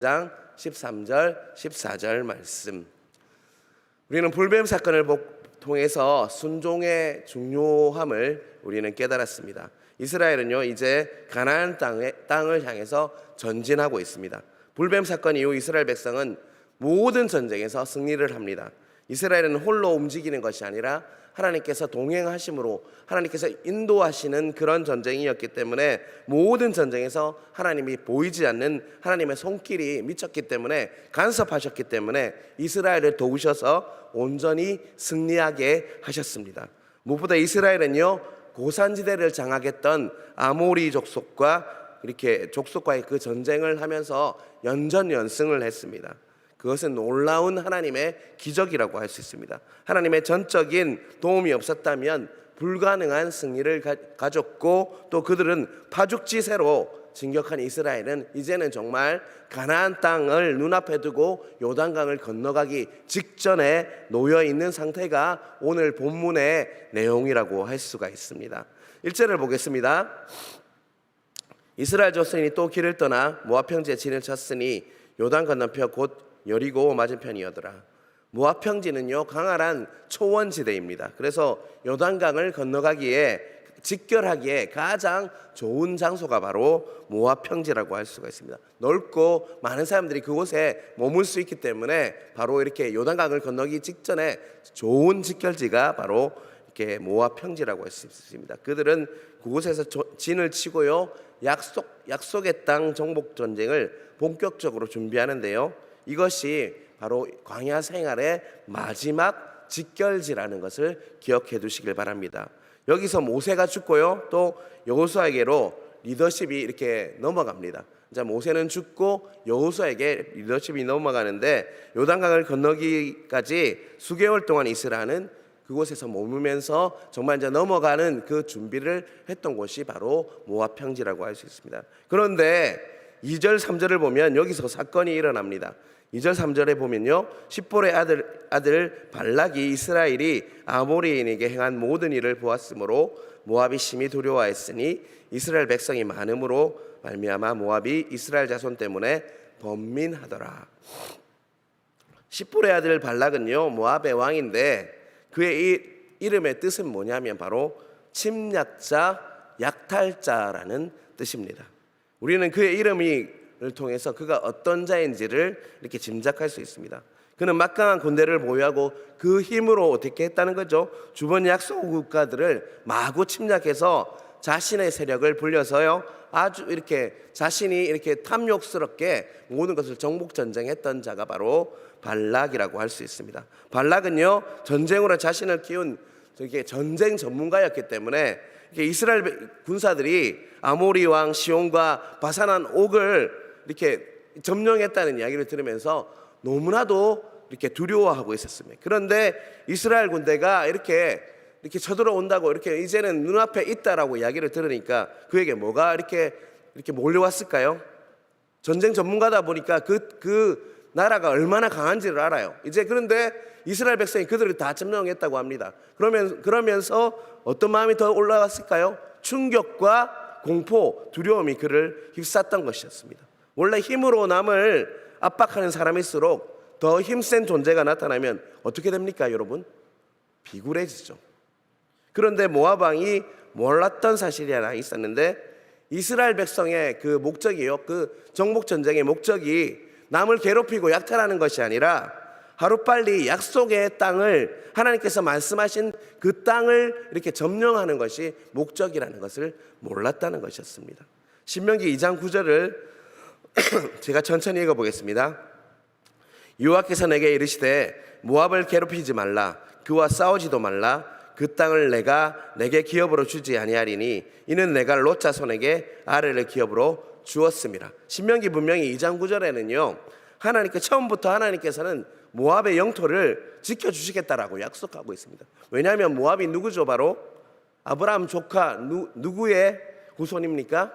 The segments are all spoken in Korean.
장 13절 14절 말씀. 우리는 불뱀 사건을 복- 통해서 순종의 중요함을 우리는 깨달았습니다. 이스라엘은요 이제 가나안 땅을 향해서 전진하고 있습니다. 불뱀 사건 이후 이스라엘 백성은 모든 전쟁에서 승리를 합니다. 이스라엘은 홀로 움직이는 것이 아니라 하나님께서 동행하심으로 하나님께서 인도하시는 그런 전쟁이었기 때문에 모든 전쟁에서 하나님이 보이지 않는 하나님의 손길이 미쳤기 때문에 간섭하셨기 때문에 이스라엘을 도우셔서 온전히 승리하게 하셨습니다. 무엇보다 이스라엘은요 고산지대를 장악했던 아모리 족속과 이렇게 족속과의 그 전쟁을 하면서 연전연승을 했습니다. 그것은 놀라운 하나님의 기적이라고 할 수 있습니다. 하나님의 전적인 도움이 없었다면 불가능한 승리를 가- 가졌고 또 그들은 파죽지세로 진격한 이스라엘은 이제는 정말 가나안 땅을 눈앞에 두고 요단강을 건너가기 직전에 놓여 있는 상태가 오늘 본문의 내용이라고 할 수가 있습니다. 1절을 보겠습니다. 이스라엘 조선이 또 길을 떠나 모압 평지에 진을 쳤으니 요단 건너편 곧 여리고 맞은편이었더라. 모압 평지는요 강활한 초원지대입니다. 그래서 요단강을 건너가기에 직결하기에 가장 좋은 장소가 바로 모압 평지라고 할 수가 있습니다. 넓고 많은 사람들이 그곳에 머물 수 있기 때문에 바로 이렇게 요단강을 건너기 직전에 좋은 직결지가 바로 이렇게 모압 평지라고 할 수 있습니다. 그들은 그곳에서 조- 진을 치고요 약속 약속의 땅 정복 전쟁을 본격적으로 준비하는데요. 이것이 바로 광야 생활의 마지막 직결지라는 것을 기억해 두시길 바랍니다. 여기서 모세가 죽고요. 또 여호수아에게로 리더십이 이렇게 넘어갑니다. 자, 모세는 죽고 여호수아에게 리더십이 넘어가는데 요단강을 건너기까지 수개월 동안 이스라엘은 그곳에서 머물면서 정말 이제 넘어가는 그 준비를 했던 곳이 바로 모압 평지라고 할 수 있습니다. 그런데 2절 3절을 보면 여기서 사건이 일어납니다. 2절 3절에 보면요. 십볼의 아들 아들 발락이 이스라엘이 아모리인에게 행한 모든 일을 보았으므로 모압이 심히 두려워했으니 이스라엘 백성이 많음으로 말미암아 모압이 이스라엘 자손 때문에 번민하더라. 십볼의 아들 발락은요 모압의 왕인데 그의 이 이름의 뜻은 뭐냐면 바로 침략자, 약탈자라는 뜻입니다. 우리는 그의 이름을 통해서 그가 어떤 자인지를 이렇게 짐작할 수 있습니다. 그는 막강한 군대를 보유하고 그 힘으로 어떻게 했다는 거죠? 주변 약소 국가들을 마구 침략해서 자신의 세력을 불려서요 아주 이렇게 자신이 이렇게 탐욕스럽게 모든 것을 정복 전쟁했던 자가 바로 발락이라고 할 수 있습니다. 발락은요 전쟁으로 자신을 키운 이게 전쟁 전문가였기 때문에 이스라엘 군사들이 아모리 왕 시온과 바산한 옥을 이렇게 점령했다는 이야기를 들으면서 너무나도 이렇게 두려워하고 있었습니다. 그런데 이스라엘 군대가 이렇게 이렇게 쳐들어온다고 이렇게 이제는 눈앞에 있다라고 이야기를 들으니까 그에게 뭐가 이렇게 이렇게 몰려왔을까요? 전쟁 전문가다 보니까 그, 그 나라가 얼마나 강한지를 알아요. 이제 그런데 이스라엘 백성이 그들을 다 점령했다고 합니다. 그러면, 그러면서 어떤 마음이 더 올라갔을까요? 충격과 공포, 두려움이 그를 휩쌌던 것이었습니다. 원래 힘으로 남을 압박하는 사람일수록 더 힘센 존재가 나타나면 어떻게 됩니까, 여러분? 비굴해지죠. 그런데 모압 왕이 몰랐던 사실이 하나 있었는데 이스라엘 백성의 그 목적이요. 그 정복 전쟁의 목적이 남을 괴롭히고 약탈하는 것이 아니라 하루빨리 약속의 땅을 하나님께서 말씀하신 그 땅을 이렇게 점령하는 것이 목적이라는 것을 몰랐다는 것이었습니다. 신명기 2장 9절을 제가 천천히 읽어 보겠습니다. 여호와께서 내게 이르시되 모압을 괴롭히지 말라 그와 싸우지도 말라 그 땅을 내가 내게 기업으로 주지 아니하리니 이는 내가 롯 자손에게 아래를 기업으로 주었습니다. 신명기 분명히 2장 9절에는요. 하나님께 처음부터 하나님께서는 모압의 영토를 지켜 주시겠다라고 약속하고 있습니다. 왜냐하면 모압이 누구죠? 바로 아브라함 조카 누, 누구의 후손입니까?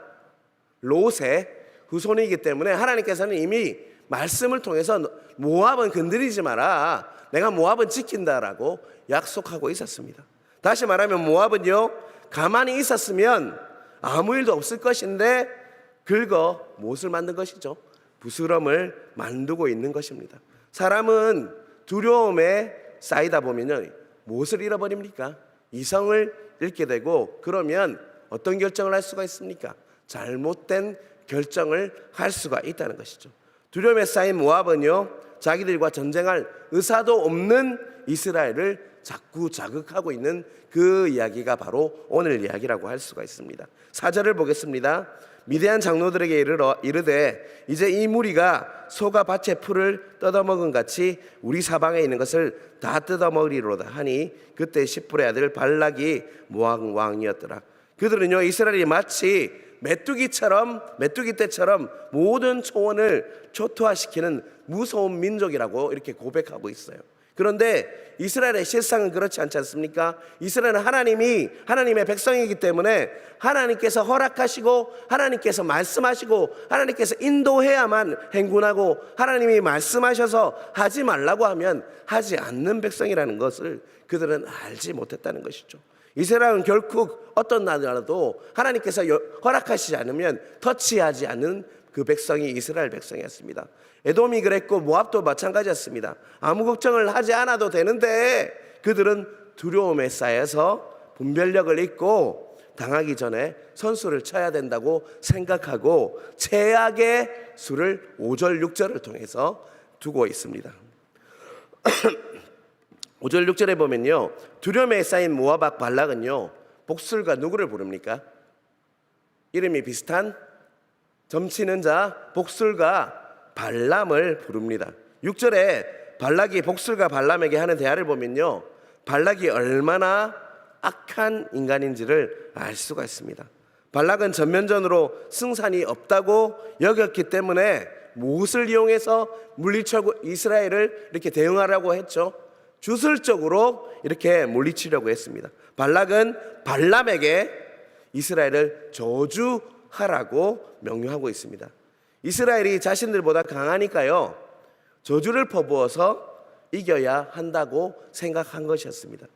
롯의 후손이기 때문에 하나님께서는 이미 말씀을 통해서 모압은 건드리지 마라. 내가 모압은 지킨다라고 약속하고 있었습니다. 다시 말하면 모압은요 가만히 있었으면 아무 일도 없을 것인데 긁어 무엇을 만든 것이죠? 부스럼을 만들고 있는 것입니다. 사람은 두려움에 쌓이다 보면요. 무엇을 잃어버립니까? 이성을 잃게 되고 그러면 어떤 결정을 할 수가 있습니까? 잘못된 결정을 할 수가 있다는 것이죠. 두려움에 쌓인 모압은요. 자기들과 전쟁할 의사도 없는 이스라엘을 자꾸 자극하고 있는 그 이야기가 바로 오늘 이야기라고 할 수가 있습니다. 사절을 보겠습니다. 미대한 장로들에게 이르러 이르되 이제 이 무리가 소가 밭의 풀을 뜯어먹은 같이 우리 사방에 있는 것을 다 뜯어먹으리로다 하니 그때 십불의 아들 발락이 모압 왕이었더라. 그들은요 이스라엘이 마치 메뚜기처럼 메뚜기 때처럼 모든 초원을 초토화시키는 무서운 민족이라고 이렇게 고백하고 있어요. 그런데 이스라엘의 실상은 그렇지 않지 않습니까? 이스라엘은 하나님이 하나님의 백성이기 때문에 하나님께서 허락하시고 하나님께서 말씀하시고 하나님께서 인도해야만 행군하고 하나님이 말씀하셔서 하지 말라고 하면 하지 않는 백성이라는 것을 그들은 알지 못했다는 것이죠. 이스라엘은 결국 어떤 나라도 하나님께서 여- 허락하시지 않으면 터치하지 않는 그 백성이 이스라엘 백성이었습니다. 에돔이 그랬고 모압도 마찬가지였습니다. 아무 걱정을 하지 않아도 되는데 그들은 두려움에 쌓여서 분별력을 잃고 당하기 전에 선수를 쳐야 된다고 생각하고 최악의 수를 5절 6절을 통해서 두고 있습니다. 5절 6절에 보면요. 두려움에 쌓인 모아박 발락은요. 복술과 누구를 부릅니까? 이름이 비슷한 점치는 자 복술과 발람을 부릅니다. 6절에 발락이 복술과 발람에게 하는 대화를 보면요. 발락이 얼마나 악한 인간인지를 알 수가 있습니다. 발락은 전면전으로 승산이 없다고 여겼기 때문에 무엇을 이용해서 물리치고 이스라엘을 이렇게 대응하라고 했죠. 주술적으로 이렇게 물리치려고 했습니다. 발락은 발람에게 이스라엘을 저주하라고 명령하고 있습니다. 이스라엘이 자신들보다 강하니까요. 저주를 퍼부어서 이겨야 한다고 생각한 것이었습니다.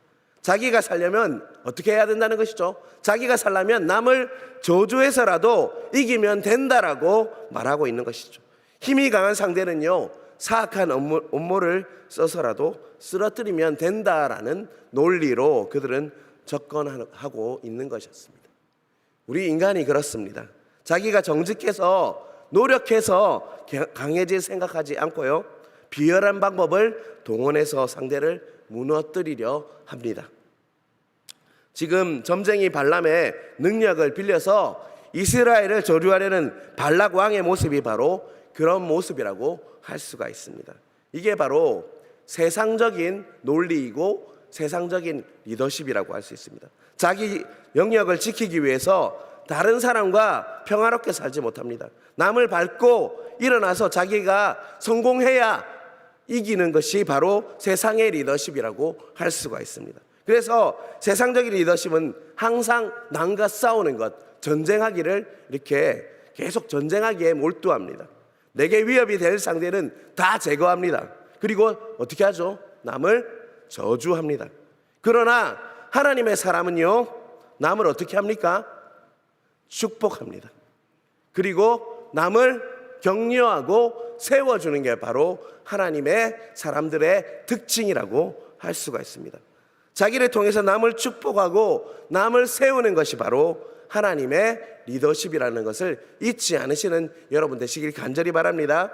자기가 살려면 어떻게 해야 된다는 것이죠? 자기가 살려면 남을 저주해서라도 이기면 된다라고 말하고 있는 것이죠. 힘이 강한 상대는요, 사악한 업무, 업무를 써서라도 쓰러뜨리면 된다라는 논리로 그들은 접근하고 있는 것이었습니다. 우리 인간이 그렇습니다. 자기가 정직해서 노력해서 강해질 생각하지 않고요. 비열한 방법을 동원해서 상대를 무너뜨리려 합니다. 지금 점쟁이 발람의 능력을 빌려서 이스라엘을 저주하려는 발락 왕의 모습이 바로 그런 모습이라고 할 수가 있습니다. 이게 바로 세상적인 논리이고 세상적인 리더십이라고 할 수 있습니다. 자기 영역을 지키기 위해서 다른 사람과 평화롭게 살지 못합니다. 남을 밟고 일어나서 자기가 성공해야 이기는 것이 바로 세상의 리더십이라고 할 수가 있습니다. 그래서 세상적인 리더십은 항상 남과 싸우는 것, 전쟁하기를 이렇게 계속 전쟁하기에 몰두합니다. 내게 위협이 될 상대는 다 제거합니다. 그리고 어떻게 하죠? 남을 저주합니다. 그러나 하나님의 사람은요, 남을 어떻게 합니까? 축복합니다. 그리고 남을 격려하고 세워주는 게 바로 하나님의 사람들의 특징이라고 할 수가 있습니다. 자기를 통해서 남을 축복하고 남을 세우는 것이 바로 하나님의 리더십이라는 것을 잊지 않으시는 여러분 되시길 간절히 바랍니다.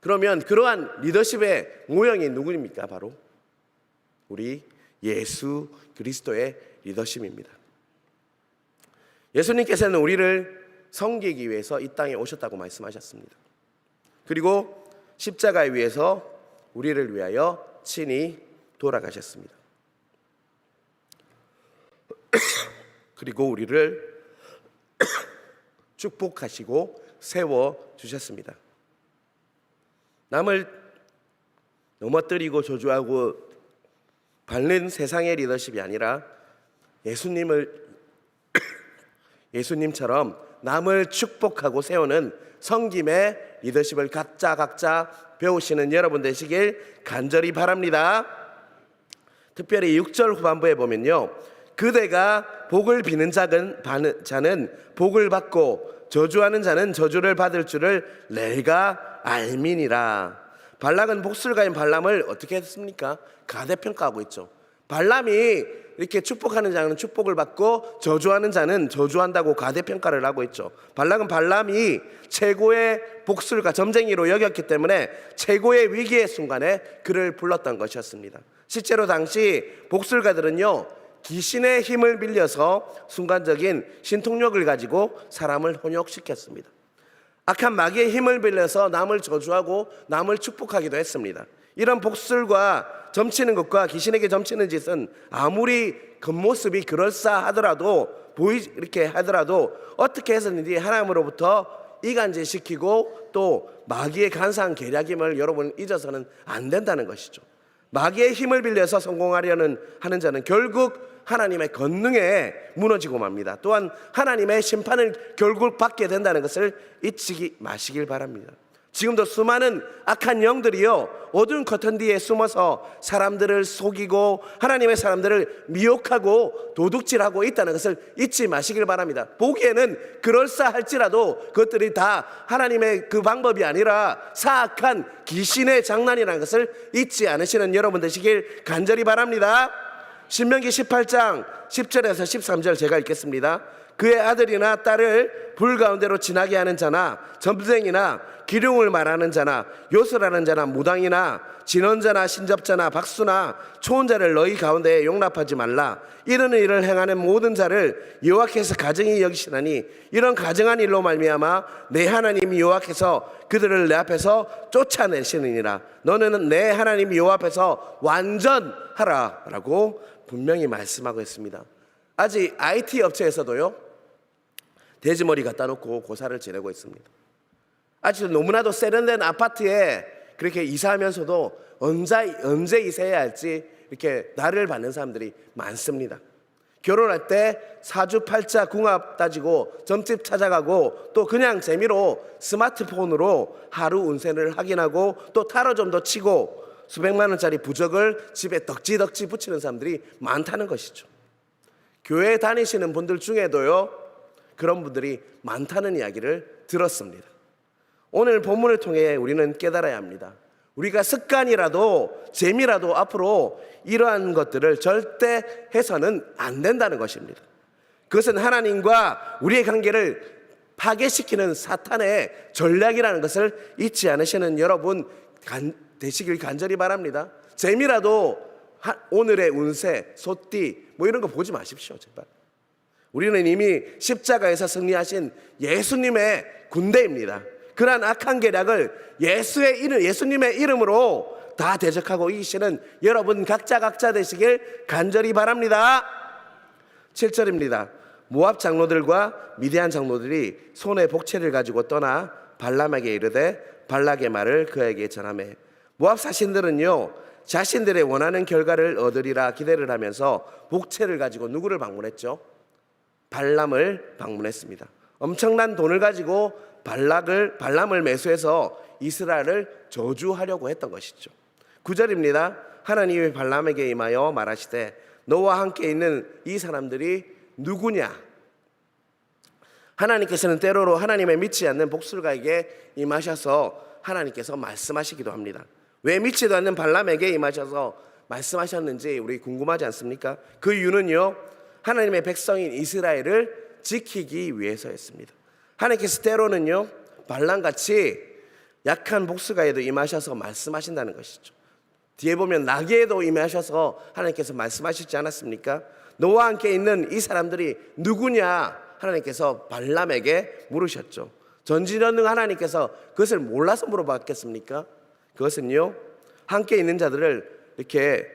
그러면 그러한 리더십의 모형이 누구입니까? 바로 우리 예수 그리스도의 리더십입니다. 예수님께서는 우리를 섬기기 위해서 이 땅에 오셨다고 말씀하셨습니다. 그리고 십자가에 위해서 우리를 위하여 친히 돌아가셨습니다. 그리고 우리를 축복하시고 세워 주셨습니다. 남을 넘어뜨리고 저주하고 밟는 세상의 리더십이 아니라 예수님을 예수님처럼 남을 축복하고 세우는 성김의 리더십을 각자 각자 배우시는 여러분 되시길 간절히 바랍니다. 특별히 6절 후반부에 보면요. 그대가 복을 비는 자는, 복을 받고 저주하는 자는 저주를 받을 줄을 내가 알미니라. 발락은 복술가인 발람을 어떻게 했습니까? 가대평가하고 있죠. 발람이 이렇게 축복하는 자는 축복을 받고 저주하는 자는 저주한다고 가대평가를 하고 있죠. 발락은 발람이 최고의 복술가 점쟁이로 여겼기 때문에 최고의 위기의 순간에 그를 불렀던 것이었습니다. 실제로 당시 복술가들은요 귀신의 힘을 빌려서 순간적인 신통력을 가지고 사람을 혼욕시켰습니다. 악한 마귀의 힘을 빌려서 남을 저주하고 남을 축복하기도 했습니다. 이런 복술과 점치는 것과 귀신에게 점치는 짓은 아무리 겉모습이 그럴싸하더라도 보이 이렇게 하더라도 어떻게 해서든지 하나님으로부터 이간질시키고 또 마귀의 간사한 계략임을 여러분 잊어서는 안 된다는 것이죠. 마귀의 힘을 빌려서 성공하려는 하는 자는 결국 하나님의 권능에 무너지고 맙니다. 또한 하나님의 심판을 결국 받게 된다는 것을 잊지 마시길 바랍니다. 지금도 수많은 악한 영들이요 어두운 커튼 뒤에 숨어서 사람들을 속이고 하나님의 사람들을 미혹하고 도둑질하고 있다는 것을 잊지 마시길 바랍니다. 보기에는 그럴싸할지라도 그것들이 다 하나님의 그 방법이 아니라 사악한 귀신의 장난이라는 것을 잊지 않으시는 여러분 되시길 간절히 바랍니다. 신명기 18장 10절에서 13절 제가 읽겠습니다. 그의 아들이나 딸을 불 가운데로 지나게 하는 자나 점쟁이나 기룡을 말하는 자나 요술하는 자나 무당이나 진원자나 신접자나 박수나 초혼자를 너희 가운데에 용납하지 말라 이르는 일을 행하는 모든 자를 여호와께서 가정이 여기시나니 이런 가정한 일로 말미암아 내 하나님 여호와께서 그들을 내 앞에서 쫓아내시느니라 너는 내 하나님 여호와 앞에서 완전하라라고 분명히 말씀하고 있습니다. 아직 IT 업체에서도요 돼지머리 갖다 놓고 고사를 지내고 있습니다. 아직도 너무나도 세련된 아파트에 그렇게 이사하면서도 언제 언제 이사해야 할지 이렇게 나를 받는 사람들이 많습니다. 결혼할 때 사주팔자 궁합 따지고 점집 찾아가고 또 그냥 재미로 스마트폰으로 하루 운세를 확인하고 또 타로점도 치고 수백만 원짜리 부적을 집에 덕지덕지 붙이는 사람들이 많다는 것이죠. 교회 다니시는 분들 중에도요 그런 분들이 많다는 이야기를 들었습니다. 오늘 본문을 통해 우리는 깨달아야 합니다. 우리가 습관이라도 재미라도 앞으로 이러한 것들을 절대 해서는 안 된다는 것입니다. 그것은 하나님과 우리의 관계를 파괴시키는 사탄의 전략이라는 것을 잊지 않으시는 여러분 간, 되시길 간절히 바랍니다. 재미라도 하, 오늘의 운세, 소띠 뭐 이런 거 보지 마십시오, 제발. 우리는 이미 십자가에서 승리하신 예수님의 군대입니다. 그러한 악한 계략을 예수의 이름, 예수님의 이름으로 다 대적하고 이기시는 여러분 각자 각자 되시길 간절히 바랍니다. 7절입니다. 모압 장로들과 미디안 장로들이 손에 복채를 가지고 떠나 발람에게 이르되 발락의 말을 그에게 전하매 모압 사신들은요 자신들의 원하는 결과를 얻으리라 기대를 하면서 복채를 가지고 누구를 방문했죠? 발람을 방문했습니다. 엄청난 돈을 가지고 발락을 발람을 매수해서 이스라엘을 저주하려고 했던 것이죠. 9절입니다. 하나님이 발람에게 임하여 말하시되 너와 함께 있는 이 사람들이 누구냐? 하나님께서는 때로로 하나님의 믿지 않는 복술가에게 임하셔서 하나님께서 말씀하시기도 합니다. 왜 믿지도 않는 발람에게 임하셔서 말씀하셨는지 우리 궁금하지 않습니까? 그 이유는요. 하나님의 백성인 이스라엘을 지키기 위해서였습니다. 하나님께서 때로는요. 발람같이 약한 복수가에도 임하셔서 말씀하신다는 것이죠. 뒤에 보면 나귀에도 임하셔서 하나님께서 말씀하시지 않았습니까? 너와 함께 있는 이 사람들이 누구냐? 하나님께서 발람에게 물으셨죠. 전지전능 하나님께서 그것을 몰라서 물어봤겠습니까? 그것은요. 함께 있는 자들을 이렇게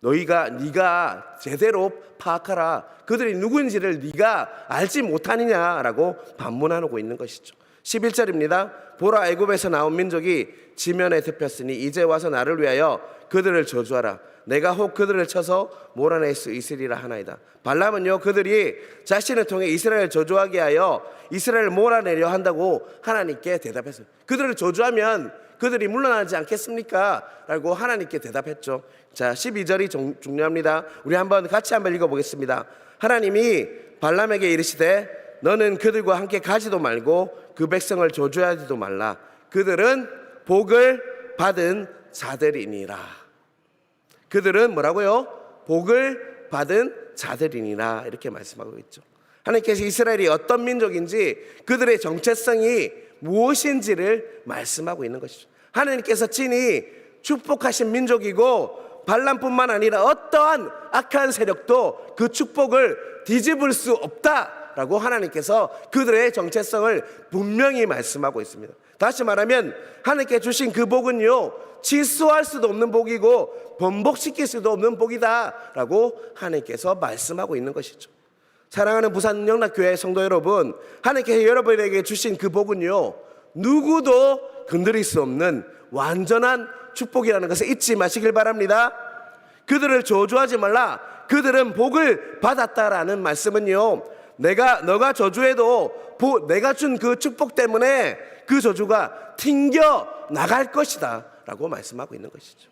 너희가 네가 제대로 파악하라. 그들이 누구인지를 네가 알지 못하느냐라고 반문하고 있는 것이죠. 11절입니다. 보라 애굽에서 나온 민족이 지면에 덮였으니 이제 와서 나를 위하여 그들을 저주하라. 내가 혹 그들을 쳐서 몰아낼 수 있으리라 하나이다. 발람은요 그들이 자신을 통해 이스라엘 저주하게 하여 이스라엘을 몰아내려 한다고 하나님께 대답했어요. 그들을 저주하면 그들이 물러나지 않겠습니까? 라고 하나님께 대답했죠. 자, 12절이 중요합니다. 우리 한번 같이 한번 읽어보겠습니다. 하나님이 발람에게 이르시되 너는 그들과 함께 가지도 말고 그 백성을 조주하지도 말라. 그들은 복을 받은 자들이니라. 그들은 뭐라고요? 복을 받은 자들이니라 이렇게 말씀하고 있죠. 하나님께서 이스라엘이 어떤 민족인지 그들의 정체성이 무엇인지를 말씀하고 있는 것이죠. 하나님께서 친히 축복하신 민족이고 반란뿐만 아니라 어떠한 악한 세력도 그 축복을 뒤집을 수 없다라고 하나님께서 그들의 정체성을 분명히 말씀하고 있습니다. 다시 말하면 하나님께 주신 그 복은요 질수할 수도 없는 복이고 번복시킬 수도 없는 복이다라고 하나님께서 말씀하고 있는 것이죠. 사랑하는 부산 영락교회 성도 여러분, 하나님께서 여러분에게 주신 그 복은요 누구도 건드릴 수 없는 완전한 축복이라는 것을 잊지 마시길 바랍니다. 그들을 저주하지 말라. 그들은 복을 받았다라는 말씀은요. 내가 너가 저주해도 보- 내가 준 그 축복 때문에 그 저주가 튕겨 나갈 것이다 라고 말씀하고 있는 것이죠.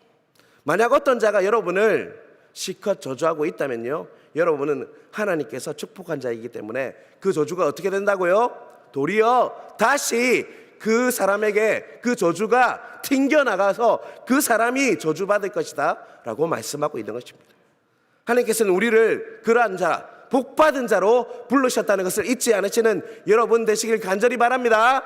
만약 어떤 자가 여러분을 실컷 저주하고 있다면요. 여러분은 하나님께서 축복한 자이기 때문에 그 저주가 어떻게 된다고요? 도리어 다시 그 사람에게 그 저주가 튕겨 나가서 그 사람이 저주받을 것이다 라고 말씀하고 있는 것입니다. 하나님께서는 우리를 그러한 자, 복 받은 자로 부르셨다는 것을 잊지 않으시는 여러분 되시길 간절히 바랍니다.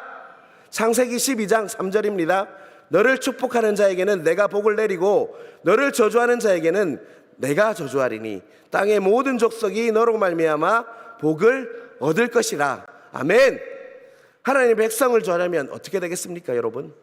창세기 12장 3절입니다. 너를 축복하는 자에게는 내가 복을 내리고 너를 저주하는 자에게는 내가 저주하리니 땅의 모든 족속이 너로 말미암아 복을 얻을 것이라. 아멘. 하나님의 백성을 저하면 어떻게 되겠습니까, 여러분?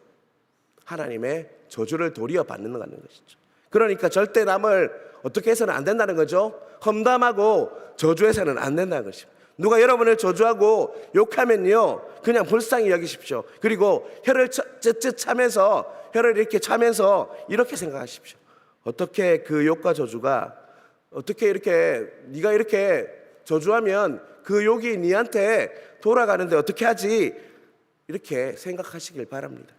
하나님의 저주를 도리어 받는 것이죠. 그러니까 절대 남을 어떻게 해서는 안 된다는 거죠. 험담하고 저주해서는 안 된다는 것입니다. 누가 여러분을 저주하고 욕하면요, 그냥 불쌍히 여기십시오. 그리고 혀를 쯧쯧 차면서 혀를 이렇게 차면서 이렇게 생각하십시오. 어떻게 그 욕과 저주가 어떻게 이렇게 네가 이렇게 저주하면 그 욕이 네한테 돌아가는데 어떻게 하지? 이렇게 생각하시길 바랍니다.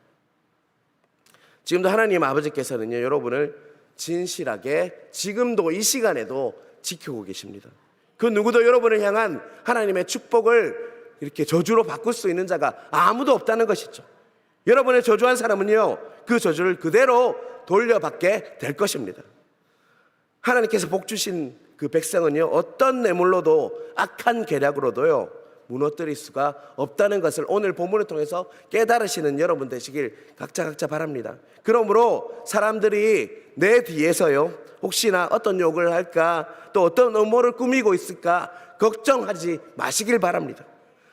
지금도 하나님 아버지께서는요, 여러분을 진실하게 지금도 이 시간에도 지키고 계십니다. 그 누구도 여러분을 향한 하나님의 축복을 이렇게 저주로 바꿀 수 있는 자가 아무도 없다는 것이죠. 여러분의 저주한 사람은요, 그 저주를 그대로 돌려받게 될 것입니다. 하나님께서 복 주신 그 백성은요, 어떤 뇌물로도 악한 계략으로도요, 무너뜨릴 수가 없다는 것을 오늘 본문을 통해서 깨달으시는 여러분 되시길 각자 각자 바랍니다. 그러므로 사람들이 내 뒤에서요, 혹시나 어떤 욕을 할까, 또 어떤 음모를 꾸미고 있을까, 걱정하지 마시길 바랍니다.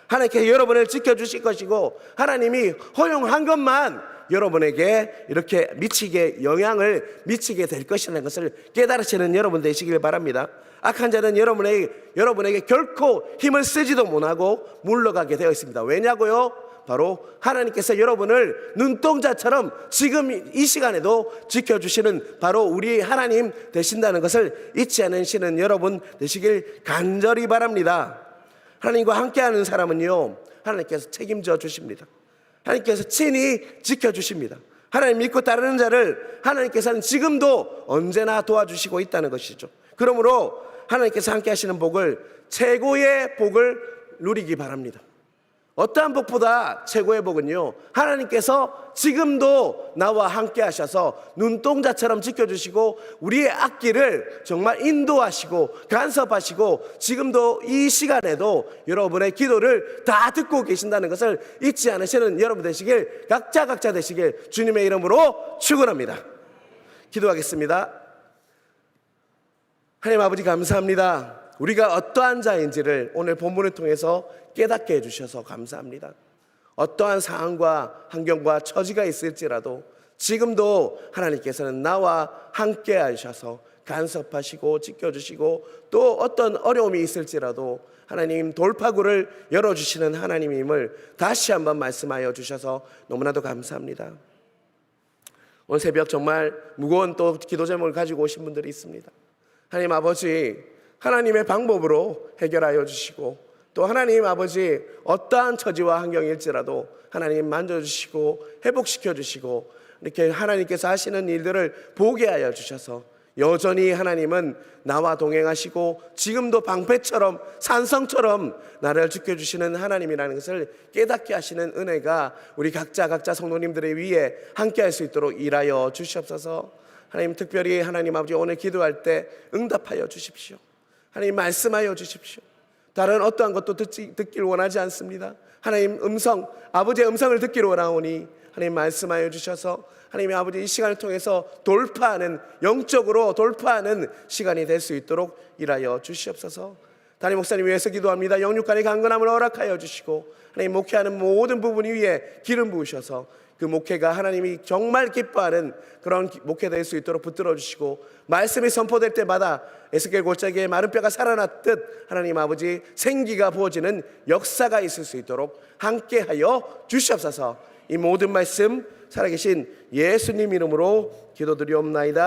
하나님께서 여러분을 지켜주실 것이고, 하나님이 허용한 것만 여러분에게 이렇게 미치게 영향을 미치게 될 것이라는 것을 깨달으시는 여러분 되시길 바랍니다. 악한 자는 여러분에게 여러분에게 결코 힘을 쓰지도 못하고 물러가게 되어 있습니다. 왜냐고요? 바로 하나님께서 여러분을 눈동자처럼 지금 이 시간에도 지켜주시는 바로 우리 하나님 되신다는 것을 잊지 않으시는 여러분 되시길 간절히 바랍니다. 하나님과 함께하는 사람은요, 하나님께서 책임져 주십니다. 하나님께서 친히 지켜주십니다. 하나님 믿고 따르는 자를 하나님께서는 지금도 언제나 도와주시고 있다는 것이죠. 그러므로 하나님께서 함께 하시는 복을 최고의 복을 누리기 바랍니다. 어떠한 복보다 최고의 복은요, 하나님께서 지금도 나와 함께 하셔서 눈동자처럼 지켜주시고, 우리의 앞길을 정말 인도하시고, 간섭하시고, 지금도 이 시간에도 여러분의 기도를 다 듣고 계신다는 것을 잊지 않으시는 여러분 되시길, 각자 각자 되시길 주님의 이름으로 축원합니다. 기도하겠습니다. 하나님 아버지 감사합니다. 우리가 어떠한 자인지를 오늘 본문을 통해서 깨닫게 해주셔서 감사합니다. 어떠한 상황과 환경과 처지가 있을지라도 지금도 하나님께서는 나와 함께 하셔서 간섭하시고 지켜주시고 또 어떤 어려움이 있을지라도 하나님 돌파구를 열어주시는 하나님임을 다시 한번 말씀하여 주셔서 너무나도 감사합니다. 오늘 새벽 정말 무거운 또 기도 제목을 가지고 오신 분들이 있습니다. 하나님 아버지, 하나님의 방법으로 해결하여 주시고 또 하나님 아버지 어떠한 처지와 환경일지라도 하나님 만져주시고 회복시켜 주시고 이렇게 하나님께서 하시는 일들을 보게 하여 주셔서 여전히 하나님은 나와 동행하시고 지금도 방패처럼 산성처럼 나를 지켜주시는 하나님이라는 것을 깨닫게 하시는 은혜가 우리 각자 각자 성도님들의 위에 함께 할 수 있도록 일하여 주시옵소서. 하나님 특별히 하나님 아버지 오늘 기도할 때 응답하여 주십시오. 하나님 말씀하여 주십시오. 다른 어떠한 것도 듣지, 듣길 원하지 않습니다. 하나님 음성, 아버지의 음성을 듣기를 원하오니 하나님 말씀하여 주셔서 하나님의 아버지 이 시간을 통해서 돌파하는 영적으로 돌파하는 시간이 될 수 있도록 일하여 주시옵소서. 담임 목사님 위해서 기도합니다. 영육간의 강건함을 허락하여 주시고 하나님 목회하는 모든 부분 위에 기름 부으셔서 그 목회가 하나님이 정말 기뻐하는 그런 기- 목회 될 수 있도록 붙들어 주시고 말씀이 선포될 때마다 에스겔 골짜기에 마른 뼈가 살아났듯 하나님 아버지 생기가 부어지는 역사가 있을 수 있도록 함께하여 주시옵소서. 이 모든 말씀 살아계신 예수님 이름으로 기도드리옵나이다.